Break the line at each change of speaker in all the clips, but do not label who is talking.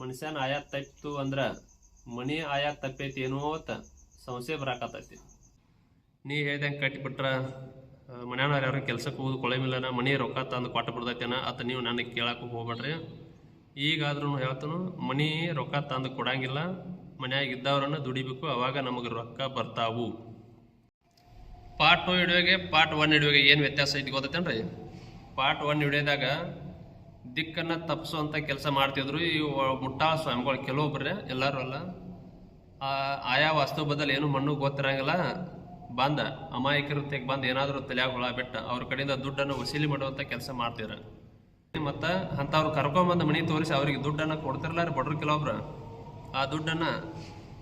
ಮನುಷ್ಯನ ಆಯಾ ತಪ್ಪಿತು ಅಂದ್ರ ಮನಿ ಆಯಾ ತಪ್ಪೈತಿ ಏನೋ ಅಂತ ಸಂಶಯ ಬರಾಕತ್ತೈತಿ. ನೀ ಹೇಳ್ದಂಗೆ ಕಟ್ಟಿಬಿಟ್ರ ಮನ್ಯಾನ ಯಾರು ಕೆಲ್ಸಕ್ಕೆ ಹೋಗೋದು ಕೊಳೆ ಮಿಲ್ಲನ ಮನಿ ರೊಕ್ಕ ತಂದು ಕೊಟ್ಟು ಬಿಡ್ತೈತೇನ ಅತ್ತ ನೀವು ನನಗೆ ಕೇಳಕ್ಕೆ ಹೋಗ್ಬೇಡ್ರಿ. ಈಗಾದ್ರೂ ಹೇಳ್ತಾನು, ಮನಿ ರೊಕ್ಕ ತಂದು ಕೊಡಂಗಿಲ್ಲ, ಮನ್ಯಾಗ ಇದ್ದವ್ರನ್ನ ದುಡಿಬೇಕು, ಅವಾಗ ನಮಗೆ ರೊಕ್ಕ ಬರ್ತಾವು. ಪಾರ್ಟ್ ಟು ಹಿಡಿಯೋಗೆ ಪಾರ್ಟ್ ಒನ್ ಹಿಡಿಯೋಗೆ ಏನು ವ್ಯತ್ಯಾಸ ಐತಿ ಗೊತ್ತೈತೇನ್ರಿ? ಪಾರ್ಟ್ ಒನ್ ಹಿಡಿಯೋದಾಗ ದಿಕ್ಕನ್ನು ತಪ್ಪಿಸುವಂಥ ಕೆಲಸ ಮಾಡ್ತಿದ್ರು. ಈ ಮುಟ್ಟಾಳ ಸ್ವಾಮಿಗಳು ಕೆಲವೊಬ್ಬರೇ ಎಲ್ಲರೂ ಅಲ್ಲ. ಆಯಾ ವಾಸ್ತು ಬದಲು ಏನು ಮಣ್ಣು ಗೊತ್ತಿರಂಗಿಲ್ಲ. ಬಂದ. ಅಮಾಯಕರ ತೆಗೆ ಬಂದು ಏನಾದರೂ ತಲೆಯಾಗ ಹುಳ ಬಿಟ್ಟ ಅವ್ರ ಕಡೆಯಿಂದ ದುಡ್ಡನ್ನು ವಸೂಲಿ ಮಾಡುವಂಥ ಕೆಲಸ ಮಾಡ್ತಿದ್ರು. ಮತ್ತು ಅಂಥವ್ರು ಕರ್ಕೊಂಬಂದು ಮನೆ ತೋರಿಸಿ ಅವ್ರಿಗೆ ದುಡ್ಡನ್ನು ಕೊಡ್ತಿರ್ಲಾರ ಬಡ್ರು ಕೆಲವೊಬ್ರು. ಆ ದುಡ್ಡನ್ನು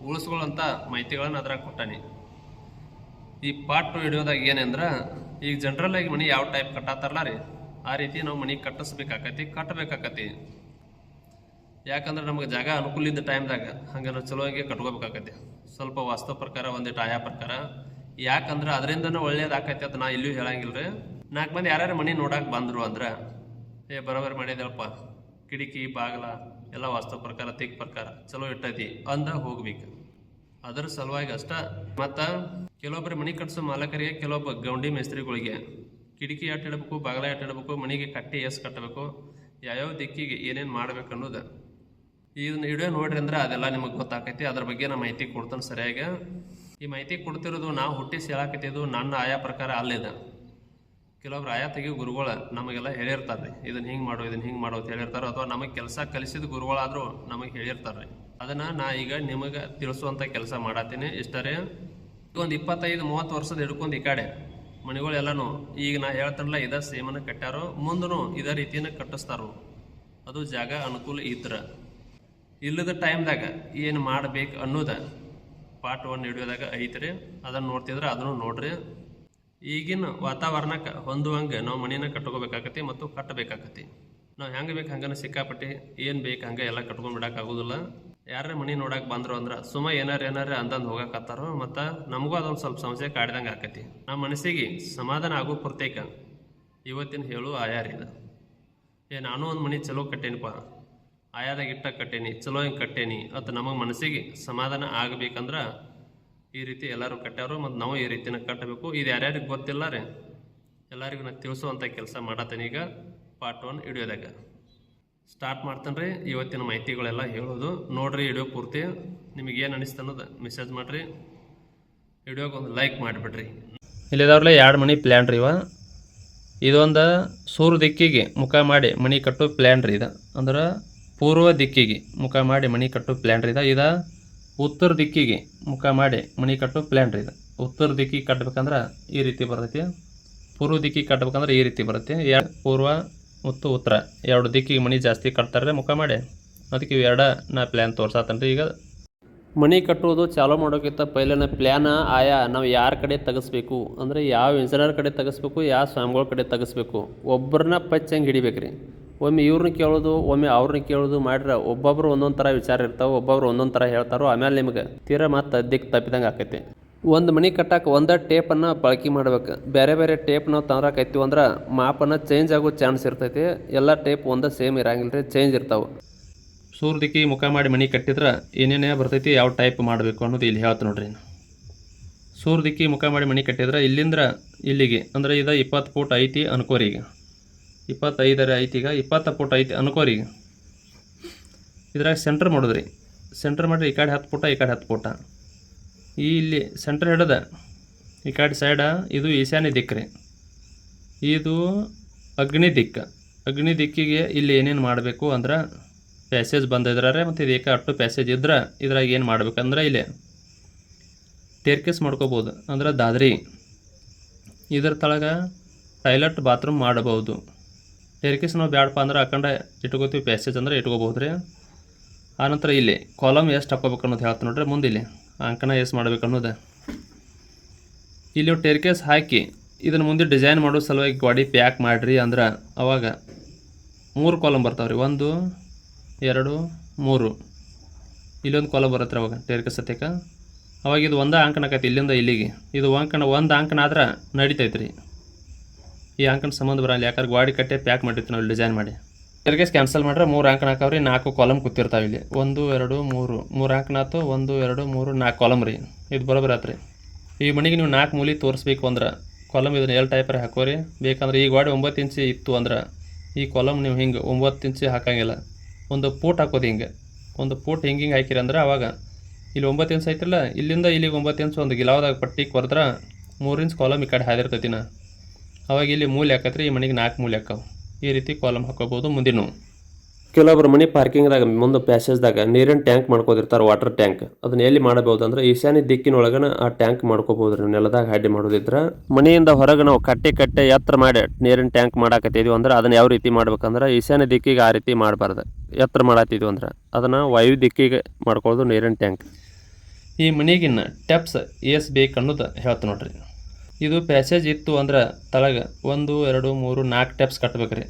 ಉಳಿಸ್ಕೊಳ್ಳೋಂಥ ಮಾಹಿತಿಗಳನ್ನು ಅದ್ರಾಗ ಕೊಟ್ಟಾನಿ. ಈ ಪಾಟ್ ಹಿಡಿಯೋದಾಗ ಏನಂದ್ರೆ, ಈಗ ಜನರಲ್ ಆಗಿ ಮನೆ ಯಾವ ಟೈಪ್ ಕಟ್ಟಾತಾರಲ್ಲ ರೀ ಆ ರೀತಿ ನಾವು ಮನೆ ಕಟ್ಟಿಸ್ಬೇಕಾಕತಿ ಕಟ್ಟಬೇಕಾಕತಿ ಯಾಕಂದ್ರೆ ನಮಗೆ ಜಾಗ ಅನುಕೂಲ ಇದ್ದ ಟೈಮ್ದಾಗ ಹಂಗೆ ನಾವು ಚಲೋವಾಗಿ ಕಟ್ಕೋಬೇಕಾಕತಿ. ಸ್ವಲ್ಪ ವಾಸ್ತವ ಪ್ರಕಾರ ಒಂದಿಟ್ಟು ಆಯಾ ಪ್ರಕಾರ. ಯಾಕಂದ್ರೆ ಅದರಿಂದನೂ ಒಳ್ಳೇದಾಕೈತಿ ಅದು ನಾ ಇಲ್ಲೂ ಹೇಳಂಗಿಲ್ಲ ರೀ ನಾಲ್ಕು ಮಂದಿ ಯಾರ್ಯಾರು ಮನೆ ನೋಡಕ್ಕೆ ಬಂದರು ಅಂದ್ರೆ, ಏ ಬರೋಬರಿ ಮಾಡಿದೆಯಪ್ಪ, ಕಿಟಕಿ, ಬಾಗಿಲ, ಎಲ್ಲ ವಾಸ್ತವ ಪ್ರಕಾರ ತಿಕ್ ಪ್ರಕಾರ ಚಲೋ ಇಟ್ಟೈತಿ ಅಂದ ಹೋಗ್ಬೇಕು. ಅದರ ಸಲುವಾಗಿ ಅಷ್ಟ. ಮತ್ತು ಕೆಲವೊಬ್ಬರು ಮನೆ ಕಟ್ಸೋ ಮಾಲಕರಿಗೆ, ಕೆಲವೊಬ್ಬ ಗೌಂಡಿ ಮೇಸ್ತ್ರಿಗಳಿಗೆ ಕಿಟಕಿ ಆಟ ಇಡಬೇಕು ಬಾಗಲ ಆಟ ಇಡಬೇಕು ಮನೆಗೆ ಕಟ್ಟೆ ಎಸ್ ಕಟ್ಟಬೇಕು, ಯಾವ್ಯಾವ ದಿಕ್ಕಿಗೆ ಏನೇನು ಮಾಡ್ಬೇಕು ಅನ್ನೋದು. ಇದನ್ನ ವಿಡಿಯೋ ನೋಡ್ರಿ ಅಂದ್ರೆ ಅದೆಲ್ಲ ನಿಮಗೆ ಗೊತ್ತಾಕೈತಿ. ಅದ್ರ ಬಗ್ಗೆ ನಾ ಮಾಹಿತಿ ಕೊಡ್ತಾನೆ ಸರಿಯಾಗಿ. ಈ ಮಾಹಿತಿ ಕೊಡ್ತಿರೋದು ನಾವು ಹುಟ್ಟಿಸಿ ಹೇಳಾಕತ್ತಿದ್ದು ನನ್ನ ಆಯಾ ಪ್ರಕಾರ ಅಲ್ಲಿದೆ ಕೆಲವೊಬ್ರು ಆಯಾ ತೆಗಿ ಗುರುಗಳು ನಮಗೆಲ್ಲ ಹೇಳಿರ್ತಾರೆ ಇದನ್ನ ಹಿಂಗೆ ಮಾಡೋ, ಇದನ್ನ ಹಿಂಗೆ ಮಾಡೋ ಅಂತ ಹೇಳಿರ್ತಾರೆ. ಅಥವಾ ನಮಗೆ ಕೆಲಸ ಕಲಿಸಿದ ಗುರುಗಳಾದರೂ ನಮಗೆ ಹೇಳಿರ್ತಾರೆ ಅದನ್ನ ನಾ ಈಗ ನಿಮಗೆ ತಿಳಿಸುವಂಥ ಕೆಲಸ ಮಾಡತ್ತೀನಿ ಇಷ್ಟರೇ. ಒಂದು ಇಪ್ಪತ್ತೈದು, ಮೂವತ್ತು ವರ್ಷದ ಹಿಡ್ಕೊಂಡು ಈ ಕಡೆ. ಮನೆಗಳೆಲ್ಲನೂ ಈಗ ನಾ ಹೇಳ್ತಾರಲ್ಲ ಇದ ಸೇಮನ ಕಟ್ಟಾರೋ ಮುಂದೂ ಇದೇ ರೀತಿಯನ್ನು ಕಟ್ಟಿಸ್ತಾರೋ. ಅದು ಜಾಗ ಅನುಕೂಲ ಇದ್ರ. ಇಲ್ಲದ ಟೈಮ್ದಾಗ ಏನು ಮಾಡ್ಬೇಕು ಅನ್ನೋದ ಪಾರ್ಟ್ ಒನ್ ಹಿಡಿಯೋದಾಗ ಐತ್ರಿ. ಅದನ್ನು ನೋಡ್ತಿದ್ರೆ, ಅದನ್ನು ನೋಡ್ರಿ. ಈಗಿನ ವಾತಾವರಣಕ್ಕೆ ಹೊಂದುವಂಗೆ ನಾವು ಮನೆಯನ್ನು ಕಟ್ಕೋಬೇಕಾಕತಿ ಮತ್ತು ಕಟ್ಟಬೇಕಾಕತಿ. ನಾವು ಹೆಂಗೆ ಬೇಕು ಹಂಗನ ಸಿಕ್ಕಾಪಟ್ಟಿ, ಏನು ಬೇಕು ಹಂಗೆ ಎಲ್ಲ ಕಟ್ಕೊಂಡ್ಬಿಡೋಕ್ಕಾಗೋದಿಲ್ಲ ಯಾರೇ ಮನಿ ನೋಡಕ್ಕೆ ಬಂದ್ರು ಅಂದ್ರ ಸುಮ್ಮ ಏನಾರ ಏನಾರ ಅಂತಂದು ಹೋಗಕತ್ತಾರೋ ಮತ್ತ ನಮಗೂ ಅದೊಂದು ಸ್ವಲ್ಪ ಸಮಸ್ಯೆ ಕಾಡ್ದಂಗ ಆಕತಿ. ನಮ್ಮ ಮನಸ್ಸಿಗೆ ಸಮಾಧಾನ ಆಗೋ ಪೂರ್ತೇಕ ಇವತ್ತಿನ ಹೇಳು ಆಯಾರ ಇದು ಏ, ನಾನು ಒಂದು ಮನಿ ಚಲೋ ಕಟ್ಟೇನಿಪ್ಪ. ಆಯಾದಾಗ ಇಟ್ಟ ಕಟ್ಟೇನಿ, ಚಲೋ ಹಿಂಗೆ ಕಟ್ಟೇನಿ ಅಥ್ ನಮಗೆ ಮನಸ್ಸಿಗೆ ಸಮಾಧಾನ ಆಗ್ಬೇಕಂದ್ರ ಈ ರೀತಿ ಎಲ್ಲರೂ ಕಟ್ಟಾರು ಮತ್ತು ನಾವು ಈ ರೀತಿನ ಕಟ್ಟಬೇಕು ಇದು ಯಾರ್ಯಾರಿಗೆ ಗೊತ್ತಿಲ್ಲ ರೀ. ಎಲ್ಲರಿಗೂ ನಾನು ತಿಳಿಸುವಂಥ ಕೆಲಸ ಮಾಡತ್ತೇನೆ ಈಗ ಪಾರ್ಟ್ ಒನ್ ಹಿಡಿಯೋದಾಗ ಸ್ಟಾರ್ಟ್ ಮಾಡ್ತೇನೆ ರೀ ಇವತ್ತಿನ ಮಾಹಿತಿಗಳೆಲ್ಲ ಹೇಳೋದು. ನೋಡ್ರಿ ವಿಡಿಯೋ ಪೂರ್ತಿ. ನಿಮಗೆ ಏನು ಅನಿಸ್ತು ಅನ್ನೋದು ಮೆಸೇಜ್ ಮಾಡಿರಿ. ವಿಡಿಯೋಗೆ ಒಂದು ಲೈಕ್ ಮಾಡಿಬಿಡ್ರಿ. ಇಲ್ಲಿದವ್ರಲ್ಲ ಎರಡು ಮನೆ ಪ್ಲ್ಯಾನ್ ರೀ ಇವ. ಇದೊಂದು ಸೂರ್ಯ ದಿಕ್ಕಿಗೆ ಮುಖ ಮಾಡಿ ಮಣಿ ಕಟ್ಟು ಪ್ಲ್ಯಾನ್ ರೀ ಇದು. ಅಂದ್ರೆ ಪೂರ್ವ ದಿಕ್ಕಿಗೆ ಮುಖ ಮಾಡಿ ಮಣಿ ಕಟ್ಟು ಪ್ಲ್ಯಾನ್ ರೀ ಇದು. ಇದು ಉತ್ತರ ದಿಕ್ಕಿಗೆ ಮುಖ ಮಾಡಿ ಮಣಿ ಕಟ್ಟು ಪ್ಲ್ಯಾನ್ ರೀ ಇದು. ಉತ್ತರ ದಿಕ್ಕಿಗೆ ಕಟ್ಬೇಕಂದ್ರೆ ಈ ರೀತಿ ಬರ್ತೈತಿ. ಪೂರ್ವ ದಿಕ್ಕಿಗೆ ಕಟ್ಬೇಕಂದ್ರೆ ಈ ರೀತಿ ಬರುತ್ತೆ. ಎರಡು ಪೂರ್ವ ಮತ್ತು ಉತ್ತರ ಎರಡು ದಿಕ್ಕಿಗೆ ಮನೆ ಜಾಸ್ತಿ ಕಟ್ತಾರೆ, ಮುಖ ಮಾಡಿ. ಅದಕ್ಕೆ ಇವು ಎರಡ ನಾ ಪ್ಲ್ಯಾನ್ ತೋರ್ಸಾತನ್ರಿ ಈಗ. ಮನಿ ಕಟ್ಟುವುದು ಚಾಲೂ ಮಾಡೋಕ್ಕಿಂತ ಪೈಲಿನ ಪ್ಲ್ಯಾನ ಆಯಾ ನಾವು ಯಾರ ಕಡೆ ತೆಗಿಸ್ಬೇಕು? ಅಂದರೆ ಯಾವ ಇಂಜಿನಿಯರ್ ಕಡೆ ತೆಗಿಸ್ಬೇಕು, ಯಾವ ಸ್ವಾಮಿಗಳ ಕಡೆ ತೆಗಿಸ್ಬೇಕು? ಒಬ್ಬರನ್ನ ಪಚ್ಚ ಹೆಂಗೆ ಹಿಡಿಬೇಕ್ರಿ. ಒಮ್ಮೆ ಇವ್ರನ್ನ ಕೇಳೋದು ಒಮ್ಮೆ ಅವ್ರನ್ನ ಕೇಳೋದು ಮಾಡ್ರೆ ಒಬ್ಬೊಬ್ರು ಒಂದೊಂದು ಥರ ವಿಚಾರ ಇರ್ತಾವೆ, ಒಬ್ಬೊಬ್ರು ಒಂದೊಂದು ಥರ ಹೇಳ್ತಾರೋ, ಆಮೇಲೆ ನಿಮಗೆ ತೀರಾ ಮತ್ತೆ ದಿಕ್ಕು ತಪ್ಪಿದಂಗೆ ಆಕೈತಿ. ಒಂದು ಮನೆ ಕಟ್ಟಕ್ಕೆ ಒಂದೇ ಟೇಪನ್ನು ಬಳಕೆ ಮಾಡ್ಬೇಕು. ಬೇರೆ ಬೇರೆ ಟೇಪ್ ನಾವು ತಂದ್ರಾಕೈತಿ ಅಂದ್ರೆ ಮಾಪನ್ನು ಚೇಂಜ್ ಆಗೋ ಚಾನ್ಸ್ ಇರ್ತೈತಿ. ಎಲ್ಲ ಟೇಪ್ ಒಂದೇ ಸೇಮ್ ಇರಂಗಿಲ್ಲ ರೀ ಚೇಂಜ್ ಇರ್ತಾವೆ. ಸೂರ್ಯ ದಿಕ್ಕಿ ಮುಖ ಮಾಡಿ ಮನೆ ಕಟ್ಟಿದ್ರೆ ಏನೇನೇ ಬರ್ತೈತಿ, ಯಾವ ಟೈಪ್ ಮಾಡಬೇಕು ಅನ್ನೋದು ಇಲ್ಲಿ ಹೇಳ್ತು ನೋಡ್ರಿ ಸೂರ್ಯ ದಿಕ್ಕಿ ಮುಖ ಮಾಡಿ ಮನೆ ಕಟ್ಟಿದ್ರೆ ಇಲ್ಲಿಂದ್ರ ಇಲ್ಲಿಗೆ, ಅಂದ್ರೆ ಇದು ಇಪ್ಪತ್ತು ಫೂಟ್ ಐತಿ ಅನ್ಕೋರಿ ಈಗ ಇಪ್ಪತ್ತೈದರ ಐತಿ ಈಗ ಇಪ್ಪತ್ತು ಫೂಟ್ ಐತಿ ಅನ್ಕೋರಿ ಈಗ ಇದ್ರಾಗ ಸೆಂಟ್ರ್ ಮಾಡಿದ್ರಿ. ಸೆಂಟ್ರ್ ಮಾಡಿರಿ ಈ ಕಡೆ ಹತ್ತು ಪುಟ, ಈ ಕಡೆ ಹತ್ತು ಈ ಇಲ್ಲಿ ಸೆಂಟ್ರ್ ಹಿಡ್ದ ಈ ಕಡೆ ಸೈಡ ಇದು ಈಶಾನ್ಯ ದಿಕ್ಕು ರೀ. ಇದು ಅಗ್ನಿ ದಿಕ್ಕ. ಅಗ್ನಿ ದಿಕ್ಕಿಗೆ ಇಲ್ಲಿ ಏನೇನು ಮಾಡಬೇಕು ಅಂದ್ರೆ ಪ್ಯಾಸೇಜ್ ಬಂದಿದ್ರೆ ಮತ್ತು ಇದಕ್ಕೆ ಅಟ್ಟು ಪ್ಯಾಸೇಜ್ ಇದ್ರೆ ಇದ್ರಾಗ ಏನು ಮಾಡ್ಬೇಕಂದ್ರೆ ಇಲ್ಲಿ ಟೇರ್ಕೇಸ್ ಮಾಡ್ಕೋಬೋದು. ಅಂದ್ರೆ ದಾದ್ರಿ. ಇದ್ರ ತಳಗ ಟಾಯ್ಲೆಟ್ ಬಾತ್ರೂಮ್ ಮಾಡಬಹುದು. ಟೇರ್ಕೇಸ್ ನಾವು ಬ್ಯಾಡಪ್ಪ ಅಂದ್ರೆ ಹಾಕೊಂಡೆ ಇಟ್ಕೋತೀವಿ ಪ್ಯಾಸೇಜ್ ಅಂದ್ರೆ ಇಟ್ಕೋಬೋದು ರೀ ಆನಂತರ ಇಲ್ಲಿ ಕಾಲಮ್ ಎಷ್ಟು ಹಾಕೋಬೇಕು ಅನ್ನೋದು ಹೇಳ್ತೀನಿ ನೋಡ್ರಿ ಮುಂದೆ ಇಲ್ಲಿ. ಅಂಕಣ ಎಸ್ ಮಾಡಬೇಕು ಅನ್ನೋದು. ಇಲ್ಲಿ ಟೇರ್ಕೇಸ್ ಹಾಕಿ, ಇದನ್ನು ಮುಂದೆ ಡಿಸೈನ್ ಮಾಡೋ ಸಲುವಾಗಿ ಗಾಡಿ ಪ್ಯಾಕ್ ಮಾಡಿರಿ ಅಂದ್ರೆ ಅವಾಗ ಮೂರು ಕಾಲಮ್ ಬರ್ತಾವೆ ರೀ ಒಂದು, ಎರಡು, ಮೂರು. ಇಲ್ಲೊಂದು ಕಾಲಮ್ ಬರುತ್ತೆ ಅವಾಗ ಟೇರ್ಕೇಸ್ ಸತ್ಯಕ ಅವಾಗ ಇದು ಒಂದೇ ಆಕೈತಿ ಇಲ್ಲಿಂದ ಇಲ್ಲಿಗೆ. ಇದು ಅಂಕಣ ಒಂದು ಅಂಕಣ ಆದ್ರೆ ನಡಿತೈತೆ ಈ ಅಂಕಣ ಸಂಬಂಧ ಬರಲ್ಲ, ಯಾಕಂದ್ರೆ ಗಾಡಿ ಕಟ್ಟೆ ಪ್ಯಾಕ್ ಮಾಡಿರ್ತೀವಿ ನಾವು ಡಿಸೈನ್ ಮಾಡಿ. ಸ್ಟೇರ್ಕೇಸ್ ಕ್ಯಾನ್ಸಲ್ ಮಾಡ್ರೆ ಮೂರು ಅಂಕ ನಾಲ್ಕು ರೀ ನಾಲ್ಕು ಕಾಲಮ್ ಕೂತಿರ್ತಾವೆ ಇಲ್ಲಿ. ಒಂದು, ಎರಡು, ಮೂರು. ಮೂರು ಅಂಕನಾತು ಒಂದು, ಎರಡು, ಮೂರು, ನಾಲ್ಕು ಕಾಲಮ್ ರೀ. ಇದು ಬರೋಬ್ರಿ ಆತ್ರಿ. ಈ ಮನೆಗೆ ನೀವು ನಾಲ್ಕು ಮೂಲಿ ತೋರಿಸ್ಬೇಕು ಅಂದ್ರೆ ಕಾಲಮ್ ಇದನ್ನ ಎರಡು ಟೈಪರ್ ಹಾಕೋರಿ. ಬೇಕಂದ್ರೆ ಈಗ ಗಾಡಿ ಒಂಬತ್ತು ಇಂಚಿ ಇತ್ತು ಅಂದ್ರೆ ಈ ಕಾಲಮ್ ನೀವು ಹಿಂಗೆ ಒಂಬತ್ತು ಇಂಚಿ ಹಾಕಂಗಿಲ್ಲ. ಒಂದು ಪೂಟ್ ಹಾಕೋದು ಹಿಂಗೆ. ಒಂದು ಪೂಟ್ ಹಿಂಗೆ ಹಿಂಗೆ ಹಾಕಿರಿ ಅಂದ್ರೆ ಅವಾಗ ಇಲ್ಲಿ ಒಂಬತ್ತು ಇಂಚ್ ಐತಿಲ್ಲ ಇಲ್ಲಿಂದ ಇಲ್ಲಿಗೆ ಒಂಬತ್ತು ಇಂಚು ಒಂದು ಗಿಲಾವದಾಗ ಪಟ್ಟಿ ಕೊರೆದ್ರೆ ಮೂರು ಇಂಚ್ ಕಾಲಮ್ ಈ ಕಡೆ ಹಾದಿರ್ತೈತಿ ಅವಾಗ ಇಲ್ಲಿ ಮೂಲೆ ಹಾಕತ್ರಿ, ಈ ಮನೆಗೆ ನಾಲ್ಕು ಮೂಲೆ ಹಾಕವು. ಈ ರೀತಿ ಕಾಲಮ್ ಹಾಕೋಬೋದು ಮುಂದಿನ ಕೆಲವೊಬ್ಬರು ಮನೆ ಪಾರ್ಕಿಂಗ್ದಾಗ ಮುಂದೆ ಪ್ಯಾಸೇಜ್ದಾಗ ನೀರಿನ ಟ್ಯಾಂಕ್ ಮಾಡ್ಕೋದಿರ್ತಾರೆ ವಾಟರ್ ಟ್ಯಾಂಕ್. ಅದನ್ನ ಎಲ್ಲಿ ಮಾಡಬಹುದು ಅಂದ್ರೆ ಈಶಾನ್ಯ ದಿಕ್ಕಿನೊಳಗನ ಆ ಟ್ಯಾಂಕ್ ಮಾಡ್ಕೋಬಹುದು. ರೀ ನೆಲದಾಗ ಹಾಡಿ ಮಾಡೋದಿದ್ರ ಮನೆಯಿಂದ ಹೊರಗೆ ನಾವು ಕಟ್ಟೆ ಕಟ್ಟೆ ಎತ್ತರ ಮಾಡಿ ನೀರಿನ ಟ್ಯಾಂಕ್ ಮಾಡಾಕತ್ತಿದ್ವಿ ಅಂದ್ರೆ ಅದನ್ನ ಯಾವ ರೀತಿ ಮಾಡ್ಬೇಕಂದ್ರೆ ಈಶಾನ್ಯ ದಿಕ್ಕಿಗೆ ಆ ರೀತಿ ಮಾಡಬಾರ್ದು. ಎತ್ತರ ಮಾಡತ್ತಿದ್ವಿ ಅಂದ್ರೆ ಅದನ್ನ ವಾಯು ದಿಕ್ಕಿಗೆ ಮಾಡ್ಕೊಳ್ಳೋದು ನೀರಿನ ಟ್ಯಾಂಕ್. ಈ ಮನೆಗಿನ್ನ ಟೆಪ್ಸ್ ಏಸ್ ಬೇಕು ಅನ್ನೋದು ಹೇಳ್ತು ನೋಡ್ರಿ. ಇದು ಪ್ಯಾಸೇಜ್ ಇತ್ತು ಅಂದ್ರೆ ತಳಗ ಒಂದು, ಎರಡು, ಮೂರು ನಾಲ್ಕು ಟೆಪ್ಸ್ ರೀ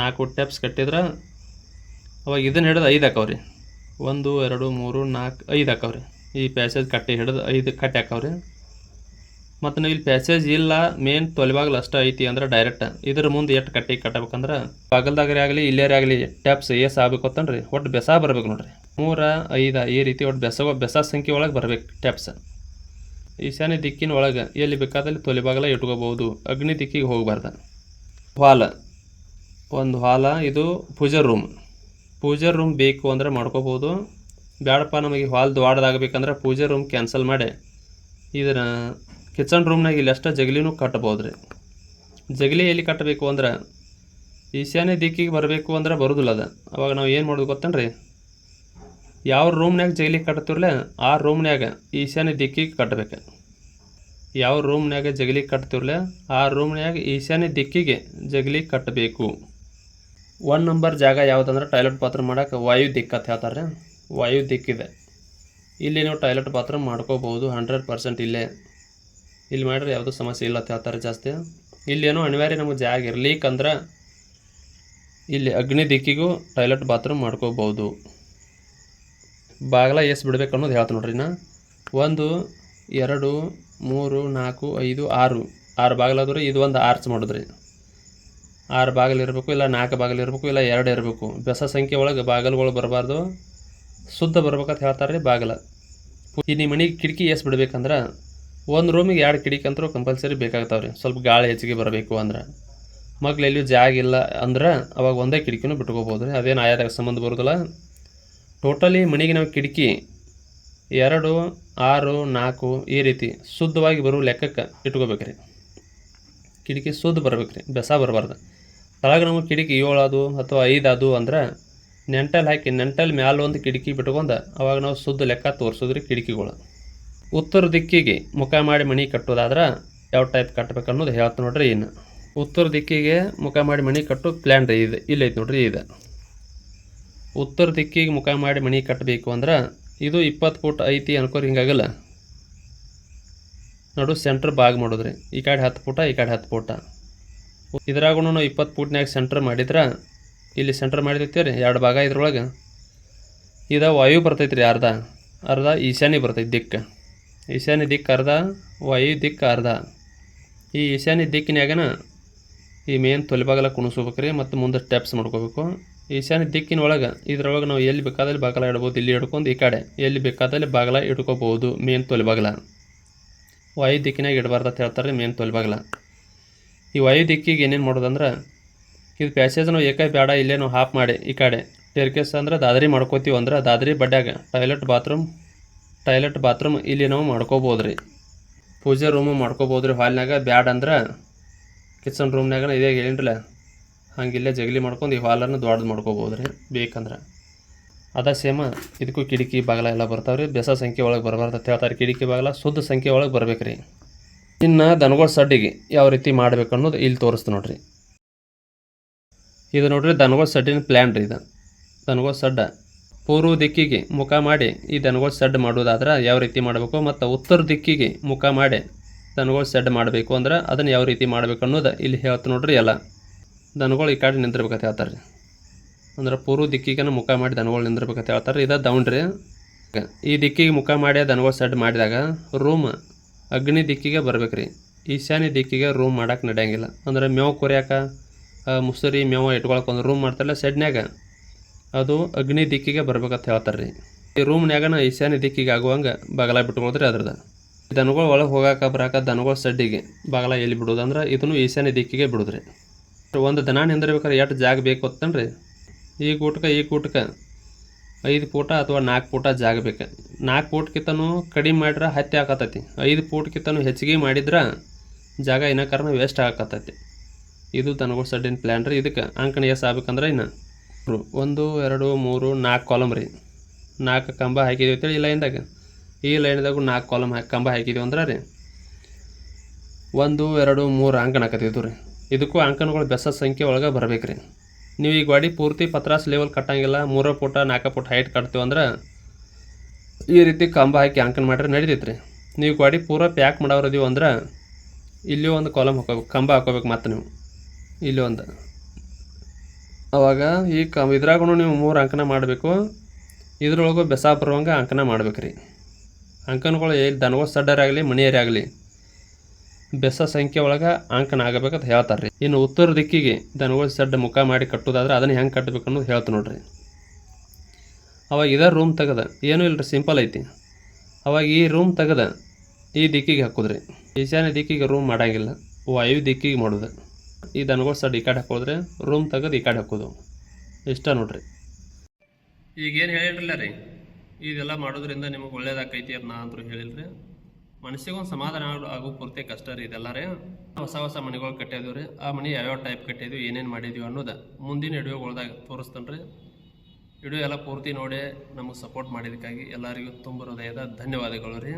ನಾಲ್ಕು ಟೆಪ್ಸ್ ಕಟ್ಟಿದ್ರೆ ಅವಾಗ ಇದನ್ನ ಹಿಡಿದು ಐದು ಹಾಕವ್ರಿ. ಒಂದು, ಎರಡು, ಮೂರು ನಾಲ್ಕು ಐದು ಹಾಕವ್ರಿ. ಈ ಪ್ಯಾಸೇಜ್ ಕಟ್ಟಿ ಹಿಡಿದು ಐದು ಕಟ್ಟಿ ಹಾಕವ್ರಿ. ಮತ್ತು ನೀವು ಇಲ್ಲಿ ಪ್ಯಾಸೇಜ್ ಇಲ್ಲ ಮೇನ್ ತೊಲಿಬಾಗಲು ಅಷ್ಟೇ ಐತಿ ಅಂದ್ರೆ ಡೈರೆಕ್ಟ್ ಇದ್ರ ಮುಂದೆ ಎಷ್ಟು ಕಟ್ಟಿ ಕಟ್ಟಬೇಕಂದ್ರೆ ಬಾಗಲ್ದಾಗರೇ ಆಗಲಿ, ಇಲ್ಲೇರೇ ಆಗಲಿ ಟ್ಯಾಪ್ಸ್ ಏಸ್ ಆಗಬೇಕು ಅಂತನ್ರಿ ಒಟ್ಟು ಬೆಸ ಬರ್ಬೇಕು ನೋಡ್ರಿ. ಮೂರ, ಐದು, ಈ ರೀತಿ ಒಟ್ಟು ಬೆಸ ಬೆಸ ಸಂಖ್ಯೆ ಒಳಗೆ ಬರ್ಬೇಕು ಟ್ಯಾಪ್ಸ್ ಈಶಾನ್ಯ ದಿಕ್ಕಿನ ಒಳಗೆ ಎಲ್ಲಿ ಬೇಕಾದಲ್ಲಿ ತೊಲೆಬಾಗಲ ಇಟ್ಕೋಬಹುದು. ಅಗ್ನಿ ದಿಕ್ಕಿಗೆ ಹೋಗಬಾರ್ದು. ಹಾಲ ಒಂದು ಹಾಲ ಇದು ಪೂಜಾ ರೂಮ್ ಪೂಜಾ ರೂಮ್ ಬೇಕು ಅಂದ್ರೆ ಮಾಡ್ಕೋಬೋದು ಬ್ಯಾಡಪ್ಪ, ನಮಗೆ ಹಾಲ್ ದ್ವಾಡದಾಗಬೇಕಂದ್ರೆ ಪೂಜಾ ರೂಮ್ ಕ್ಯಾನ್ಸಲ್ ಮಾಡಿ. ಇದರ ಕಿಚನ್ ರೂಮ್ನಾಗ ಇಲ್ಲಿ ಅಷ್ಟೇ ಜಗಲಿನೂ ಕಟ್ಬೋದು ರೀ. ಜಗಲಿ ಎಲ್ಲಿ ಕಟ್ಟಬೇಕು ಅಂದ್ರೆ ಈಶಾನ್ಯ ದಿಕ್ಕಿಗೆ ಬರಬೇಕು ಅಂದ್ರೆ ಬರೋದಿಲ್ಲ ಅದು. ಅವಾಗ ನಾವು ಏನು ಮಾಡೋದು ಗೊತ್ತೇನ್ರಿ? ಯಾವ ರೂಮ್ನಾಗ ಜಗಲಿ ಕಟ್ತಿರ್ಲೆ ಆ ರೂಮ್ನಾಗ ಈಶಾನ್ಯ ದಿಕ್ಕಿಗೆ ಕಟ್ಟಬೇಕು ಯಾವ ರೂಮ್ನಾಗ ಜಗಲಿ ಕಟ್ತಿರ್ಲೆ ಆ ರೂಮ್ನಾಗ ಈಶಾನ್ಯ ದಿಕ್ಕಿಗೆ ಜಗಲಿ ಕಟ್ಟಬೇಕು ಒನ್ ನಂಬರ್ ಜಾಗ ಯಾವುದಂದ್ರೆ ಟಾಯ್ಲೆಟ್ ಬಾತ್ರೂಮ್ ಮಾಡೋಕೆ ವಾಯು ದಿಕ್ಕಂತ ಹೇಳ್ತಾರೆ ವಾಯು ದಿಕ್ಕಿದೆ ಇಲ್ಲಿ ನೀವು ಟಾಯ್ಲೆಟ್ ಬಾತ್ರೂಮ್ ಮಾಡ್ಕೋಬೋದು ಹಂಡ್ರೆಡ್ ಪರ್ಸೆಂಟ್ ಇಲ್ಲೇ. ಇಲ್ಲಿ ಮಾಡಿದ್ರೆ ಯಾವುದೂ ಸಮಸ್ಯೆ ಇಲ್ಲ ಅಂತ ಹೇಳ್ತಾರೆ ಜಾಸ್ತಿ. ಇಲ್ಲೇನೋ ಅನಿವಾರ್ಯ ನಮಗೆ ಜಾಗ ಇರಲಿಕ್ಕಂದ್ರೆ ಇಲ್ಲಿ ಅಗ್ನಿ ದಿಕ್ಕಿಗೂ ಟಾಯ್ಲೆಟ್ ಬಾತ್ರೂಮ್ ಮಾಡ್ಕೋಬಹುದು. ಬಾಗಿಲ ಎಷ್ಟು ಬಿಡ್ಬೇಕು ಅನ್ನೋದು ಹೇಳ್ತೀನಿ ನೋಡ್ರಿ ನಾ. ಒಂದು, ಎರಡು, ಮೂರು, ನಾಲ್ಕು, ಐದು, ಆರು. ಆರು ಬಾಗಿಲಾದ್ರೆ ಇದು ಒಂದು ಆರ್ಚ್ ಮಾಡಿದ್ರಿ. ಆರು ಬಾಗಿಲು ಇರಬೇಕು, ಇಲ್ಲ ನಾಲ್ಕು ಬಾಗಿಲು ಇರಬೇಕು, ಇಲ್ಲ ಎರಡು ಇರಬೇಕು. ಬೆಸ ಸಂಖ್ಯೆ ಒಳಗೆ ಬಾಗಿಲುಗಳು ಬರಬಾರ್ದು. ಶುದ್ಧ ಬರ್ಬೇಕಂತ ಹೇಳ್ತಾರೆ ರೀ ಬಾಗಿಲ. ಈ ನಿಮ್ಮ ಮನೆಗೆ ಕಿಟಕಿ ಎಷ್ಟು ಬಿಡ್ಬೇಕಂದ್ರೆ ಒಂದು ರೂಮಿಗೆ ಎರಡು ಕಿಟಕಿ ಅಂತರೂ ಕಂಪಲ್ಸರಿ ಬೇಕಾಗ್ತಾವೆ ರೀ ಸ್ವಲ್ಪ ಗಾಳಿ ಹೆಚ್ಚಿಗೆ ಬರಬೇಕು ಅಂದ್ರೆ. ಮಕ್ಳು ಎಲ್ಲಿಯೂ ಜಾಗ ಇಲ್ಲ ಅಂದ್ರೆ ಅವಾಗ ಒಂದೇ ಕಿಟಕಿನೂ ಬಿಟ್ಕೋಬೋದು ರೀ ಅದೇನು ಆಯಾದಾಗ ಸಂಬಂಧ ಬರೋದಿಲ್ಲ. ಟೋಟಲಿ ಮನೆಗೆ ನಾವು ಕಿಟಕಿ ಎರಡು, ಆರು, ನಾಲ್ಕು ಈ ರೀತಿ ಶುದ್ಧವಾಗಿ ಬರುವ ಲೆಕ್ಕಕ್ಕೆ ಇಟ್ಕೋಬೇಕ್ರಿ. ಕಿಟಕಿ ಶುದ್ಧ ಬರ್ಬೇಕು ರೀ ಬೆಸ ಬರಬಾರ್ದು. ತಳಗ ನಮಗೆ ಕಿಟಕಿ ಏಳು ಅದು ಅಥವಾ ಐದು ಅದು ಅಂದ್ರೆ ನೆಂಟಲ್ ಹಾಕಿ, ನೆಂಟಲ್ ಮ್ಯಾಲ ಒಂದು ಕಿಟಕಿ ಬಿಟ್ಕೊಂಡು ಅವಾಗ ನಾವು ಶುದ್ಧ ಲೆಕ್ಕ ತೋರಿಸಿದ್ರಿ ಕಿಟಕಿಗಳು. ಉತ್ತರ ದಿಕ್ಕಿಗೆ ಮುಖ ಮಾಡಿ ಮನೆ ಕಟ್ಟೋದಾದ್ರೆ ಯಾವ ಟೈಪ್ ಕಟ್ಬೇಕು ಅನ್ನೋದು ಹೇಳ್ತು ನೋಡ್ರಿ ಏನು ಉತ್ತರ ದಿಕ್ಕಿಗೆ ಮುಖ ಮಾಡಿ ಮನೆ ಕಟ್ಟು ಪ್ಲ್ಯಾನ್ ರೀ ಇದು, ಇಲ್ಲೈತೆ ನೋಡ್ರಿ ಇದು. ಉತ್ತರ ದಿಕ್ಕಿಗೆ ಮುಖ ಮಾಡಿ ಮನೆ ಕಟ್ಟಬೇಕು ಅಂದ್ರೆ ಇದು ಇಪ್ಪತ್ತು ಫುಟ್ ಐತಿ ಅನ್ಕೋರಿ, ಹಿಂಗಾಗಲ್ಲ. ನೋಡು ಸೆಂಟ್ರ್ ಬಾಗ್ ಮಾಡೋದ್ರಿ. ಈ ಕಡೆ ಹತ್ತು ಫುಟ ಈ ಕಡೆ ಹತ್ತು ಫುಟ ಇದ್ರಾಗೂ ನಾವು ಇಪ್ಪತ್ತು ಫೂಟ್ನಾಗ ಸೆಂಟ್ರ್ ಮಾಡಿದ್ರೆ, ಇಲ್ಲಿ ಸೆಂಟ್ರ್ ಮಾಡಿರ್ತೀವಿ ರೀ ಎರಡು ಭಾಗ ಇದ್ರೊಳಗೆ. ಇದು ವಾಯು ಬರ್ತೈತೆ ರೀ ಅರ್ಧ. ಅರ್ಧ ಈಶಾನ್ಯ ಬರ್ತೈತಿ ದಿಕ್ಕ. ಈಶಾನ್ಯ ದಿಕ್ಕು ಅರ್ಧ, ವಾಯು ದಿಕ್ಕು ಅರ್ಧ. ಈ ಈಶಾನ್ಯ ದಿಕ್ಕಿನ್ಯಾಗನ ಈ ಮೇನ್ ತೊಲಿಬಾಗಲ ಕುಣಿಸ್ಬೇಕು ರೀ ಮತ್ತು ಮುಂದೆ ಸ್ಟೆಪ್ಸ್ ಮಾಡ್ಕೋಬೇಕು. ಈಶಾನ್ಯ ದಿಕ್ಕಿನ ಒಳಗೆ ಇದ್ರೊಳಗೆ ನಾವು ಎಲ್ಲಿ ಬೇಕಾದಲ್ಲಿ ಬಾಗಲ ಇಡ್ಬೋದು ಇಲ್ಲಿ ಹಿಡ್ಕೊಂಡು ಈ ಕಡೆ. ಎಲ್ಲಿ ಬೇಕಾದಲ್ಲಿ ಬಾಗಲ ಇಟ್ಕೋಬೋದು ಮೇನ್ ತೊಲಿಬಾಗಲ ವಾಯು ದಿಕ್ಕಿನಾಗ ಇಡಬಾರ್ದು ಅಂತ ಹೇಳ್ತಾರೆ ಮೇನ್ ತೊಲಿಬಾಗಲ ಈ ವಾಯು ದಿಕ್ಕಿಗೆ ಏನೇನು ಮಾಡೋದಂದ್ರೆ, ಇದು ಪ್ಯಾಸೇಜ್ ನಾವು ಏಕಾಯಿ ಬೇಡ, ಇಲ್ಲೇ ನಾವು ಹಾಫ್ ಮಾಡಿ, ಈ ಕಡೆ. ಟೇರ್ಕೇಸ್ ಅಂದ್ರೆ ದಾದರಿ ಮಾಡ್ಕೋತೀವಿ ಅಂದ್ರೆ ದಾದರಿ ಬಡ್ಡ್ಯಾಗ ಟಾಯ್ಲೆಟ್ ಬಾತ್ರೂಮ್ ಟಾಯ್ಲೆಟ್ ಬಾತ್ರೂಮ್ ಇಲ್ಲಿ ನಾವು ಮಾಡ್ಕೋಬೋದು ರೀ ಪೂಜೆ ರೂಮು ಮಾಡ್ಕೋಬೋದು ರೀ ಹಾಲ್ನಾಗ ಬ್ಯಾಡ್ ಅಂದ್ರೆ ಕಿಚನ್ ರೂಮ್ನಾಗ ಇದೇ ಹೇಳಿನ್ರಲ್ಲ. ಹಂಗಿಲ್ಲೇ ಜಗಲಿ ಮಾಡ್ಕೊಂಡು ಈ ಹಾಲನ್ನು ದೊಡ್ಡದು ಮಾಡ್ಕೋಬೋದು ರೀ ಬೇಕಂದ್ರೆ. ಅದ ಸೇಮ ಇದಕ್ಕೂ ಕಿಟಕಿ ಬಾಗಲ ಎಲ್ಲ ಬರ್ತಾವೆ ರೀ ಬೆಸ ಸಂಖ್ಯೆ ಒಳಗೆ ಬರಬಾರ್ದು ಅಂತ ಹೇಳ್ತಾರೆ. ಕಿಟಕಿ ಬಾಗಲ ಶುದ್ಧ ಸಂಖ್ಯೆ ಒಳಗೆ ಬರ್ಬೇಕು ರೀ ಇನ್ನು ದನಗಳ ಸಡ್ಡಿಗೆ ಯಾವ ರೀತಿ ಮಾಡ್ಬೇಕು ಅನ್ನೋದು ಇಲ್ಲಿ ತೋರಿಸ್ತು ನೋಡ್ರಿ. ಇದು ನೋಡ್ರಿ ದನಗಳ ಸಡ್ಡಿನ ಪ್ಲ್ಯಾನ್ ರೀ ಇದು. ದನಗಳ ಸಡ್ಡ ಪೂರ್ವ ದಿಕ್ಕಿಗೆ ಮುಖ ಮಾಡಿ ಈ ದನಗಳ ಸೆಡ್ ಮಾಡೋದಾದ್ರೆ ಯಾವ ರೀತಿ ಮಾಡಬೇಕು ಮತ್ತು ಉತ್ತರ ದಿಕ್ಕಿಗೆ ಮುಖ ಮಾಡಿ ದನಗಳ ಸೆಡ್ ಮಾಡಬೇಕು ಅಂದ್ರೆ ಅದನ್ನು ಯಾವ ರೀತಿ ಮಾಡಬೇಕು ಅನ್ನೋದು ಇಲ್ಲಿ ಹೇಳ್ತು ನೋಡ್ರಿ ಎಲ್ಲ. ದನಗಳು ಈ ಕಡೆ ನಿಂದಿರ್ಬೇಕಂತ ಹೇಳ್ತಾರೆ ರೀ ಅಂದ್ರೆ ಪೂರ್ವ ದಿಕ್ಕಿಗೆ ಮುಖ ಮಾಡಿ ದನಗಳು ನಿಂದಿರ್ಬೇಕಂತ ಹೇಳ್ತಾರೆ ಇದು ದೌಂಡ್ರಿ ಈ ದಿಕ್ಕಿಗೆ ಮುಖ ಮಾಡಿ ದನಗಳು ಸೆಡ್ ಮಾಡಿದಾಗ ರೂಮ್ ಅಗ್ನಿ ದಿಕ್ಕಿಗೆ ಬರ್ಬೇಕು ರೀ ಈಶಾನ್ಯ ದಿಕ್ಕಿಗೆ ರೂಮ್ ಮಾಡಕ್ಕೆ ನಡೆಯಂಗಿಲ್ಲ. ಅಂದ್ರೆ ಮೇವು ಕೊರಿಯಾಕ ಮುಸುರಿ ಮೇವ ಇಟ್ಕೊಳಕ್ಕೆ ಒಂದು ರೂಮ್ ಮಾಡ್ತಾರಲ್ಲ ಸೆಡ್ನ್ಯಾಗ ಅದು ಅಗ್ನಿ ದಿಕ್ಕಿಗೆ ಬರ್ಬೇಕಂತ ಹೇಳ್ತಾರೆ ರೀ ಈ ರೂಮ್ನ್ಯಾಗನ ಈಶಾನ್ಯ ದಿಕ್ಕಿಗೆ ಆಗುವಂಗೆ ಬಗಲ ಬಿಟ್ಕೊಳ್ದ್ರಿ ಅದ್ರದ್ದು ದನಗಳು ಒಳಗೆ ಹೋಗಾಕ ಬರಾಕ ದನಗಳು ಸಡ್ಡಿಗೆ ಬಾಗಲ ಎಲ್ಲಿ ಬಿಡೋದು ಅಂದ್ರೆ ಇದನ್ನು ಈಶಾನ್ಯ ದಿಕ್ಕಿಗೆ ಬಿಡೋದ್ರಿ. ಒಂದು ದನ ನಿಂದಿರ್ಬೇಕಾದ್ರೆ ಎಷ್ಟು ಜಾಗ ಬೇಕು ಅಂತನ್ರಿ ಈ ಗೂಟಕ್ಕೆ ಈ ಗೂಟಕ್ಕೆ ಐದು ಪೂಟ ಅಥವಾ ನಾಲ್ಕು ಪೂಟ ಜಾಗ ಬೇಕು. ನಾಲ್ಕು ಫೂಟ್ಕಿಂತನೂ ಕಡಿಮೆ ಮಾಡಿದ್ರೆ ಹತ್ತಿ ಹಾಕತೈತಿ ಐದು ಫೂಟ್ಕಿಂತನೂ ಹೆಚ್ಚಿಗೆ ಮಾಡಿದ್ರೆ ಜಾಗ ಇನ್ನೂ ಕಾರಣ ವೇಸ್ಟ್ ಆಗಕತ್ತೈತಿ ಇದು ದನಗಳ ಸಡ್ಡಿನ ಪ್ಲ್ಯಾನ್ ರೀ. ಇದಕ್ಕೆ ಅಂಕಣ ಎಸ್ ಆಗ್ಬೇಕಂದ್ರೆ ಇನ್ನು. ಒಂದು, ಎರಡು, ಮೂರು, ನಾಲ್ಕು ಕಾಲಮ್ ರೀ. ನಾಲ್ಕು ಕಂಬ ಹಾಕಿದೀವಿ ಅಂತೇಳಿ ಈ ಲೈನ್ದಾಗ ಈ ಲೈನ್ದಾಗ ನಾಲ್ಕು ಕಾಲಮ್ ಹಾಕಿ ಕಂಬ ಹಾಕಿದೀವಿ ಅಂದ್ರೆ ರೀ. ಒಂದು, ಎರಡು, ಮೂರು ಅಂಕಣ ಹಾಕತ್ತಿದ್ದು ರೀ. ಇದಕ್ಕೂ ಅಂಕಣಗಳು ಬೆಸ ಸಂಖ್ಯೆ ಒಳಗೆ ಬರ್ಬೇಕು ರೀ ನೀವು ಈ ಗಾಡಿ ಪೂರ್ತಿ ಪತ್ರಾಸ್ ಲೆವೆಲ್ ಕಟ್ಟಂಗಿಲ್ಲ, ಮೂರು ಫುಟ ನಾಲ್ಕು ಫುಟ್ ಹೈಟ್ ಕಟ್ತೀವಿ ಅಂದ್ರೆ ಈ ರೀತಿ ಕಂಬ ಹಾಕಿ ಅಂಕನ ಮಾಡ್ರೆ ನಡೀತೈತ್ರಿ. ನೀವು ಗಾಡಿ ಪೂರ ಪ್ಯಾಕ್ ಮಾಡೋರಿದೀವಿ ಅಂದ್ರೆ ಇಲ್ಲಿ ಒಂದು ಕಾಲಮ್ ಹಾಕೋಬೇಕು, ಕಂಬ ಹಾಕೋಬೇಕು ಮತ್ತೆ ನೀವು. ಇಲ್ಲಿ ಒಂದು. ಅವಾಗ ಈ ಕ ಇದ್ರಾಗೂ ನೀವು ಮೂರು ಅಂಕನ ಮಾಡಬೇಕು. ಇದ್ರೊಳಗೂ ಬೆಸ ಬರುವಂಗೆ ಅಂಕನ ಮಾಡ್ಬೇಕು ರೀ ಅಂಕಣಗಳು ಎಲ್ಲಿ ದನಗಳು ಸಡ್ಡರಾಗಲಿ ಮನೆಯರಾಗಲಿ ಬೆಸ ಸಂಖ್ಯೆ ಒಳಗೆ ಅಂಕನ ಆಗಬೇಕಂತ ಹೇಳ್ತಾರೆ ರೀ ಇನ್ನು ಉತ್ತರ ದಿಕ್ಕಿಗೆ ದನಗಳು ಸಡ್ಡ ಮುಖ ಮಾಡಿ ಕಟ್ಟೋದಾದ್ರೆ ಅದನ್ನು ಹೆಂಗೆ ಕಟ್ಟಬೇಕು ಅನ್ನೋದು ಹೇಳ್ತ ನೋಡ್ರಿ. ಅವಾಗ ಇದೇ ರೂಮ್ ತೆಗೆದ. ಏನೂ ಇಲ್ಲ ಸಿಂಪಲ್ ಐತಿ. ಅವಾಗ ಈ ರೂಮ್ ತೆಗದ, ಈ ದಿಕ್ಕಿಗೆ ಹಾಕೋದ್ರಿ. ಈಶಾನ್ಯ ದಿಕ್ಕಿಗೆ ರೂಮ್ ಮಾಡಂಗಿಲ್ಲ. ವಾಯು ದಿಕ್ಕಿಗೆ ಮಾಡೋದು. ಈ ದನಗಳು ಸಡ್ ಈ ಕಡೆ ಹಾಕೋದ್ರೆ ರೂಮ್ ತೆಗೆದು ಈ ಕಡೆ ಹಾಕೋದು. ಇಷ್ಟ ನೋಡ್ರಿ. ಈಗೇನು ಹೇಳಿರಲಿಲ್ಲ ರೀ. ಇದೆಲ್ಲ ಮಾಡೋದ್ರಿಂದ ನಿಮಗೆ ಒಳ್ಳೇದಾಕೈತಿ ಅಂತ ನಾ ಅಂತೂ ಹೇಳಿಲ್ರಿ. ಮನಸ್ಸಿಗೊಂದು ಸಮಾಧಾನ ಆಗೋ ಪೂರ್ತಿ ಕಷ್ಟ ರೀ ಇದೆಲ್ಲ ರೀ ಹೊಸ ಹೊಸ ಮನೆಗಳು ಕಟ್ಟಿದ್ವಿ ರೀ. ಆ ಮನೆ ಯಾವ್ಯಾವ ಟೈಪ್ ಕಟ್ಟಿದ್ವಿ, ಏನೇನು ಮಾಡಿದ್ವಿ ಅನ್ನೋದು ಮುಂದಿನ ವಿಡಿಯೋಗಳ್ದಾಗ ತೋರಿಸ್ತಾನೆ ರೀ. ವಿಡಿಯೋ ಎಲ್ಲ ಪೂರ್ತಿ ನೋಡಿ ನಮಗೆ ಸಪೋರ್ಟ್ ಮಾಡಿದ್ದಕ್ಕಾಗಿ ಎಲ್ಲರಿಗೂ ತುಂಬ ಹೃದಯದ ಧನ್ಯವಾದಗಳು ರೀ.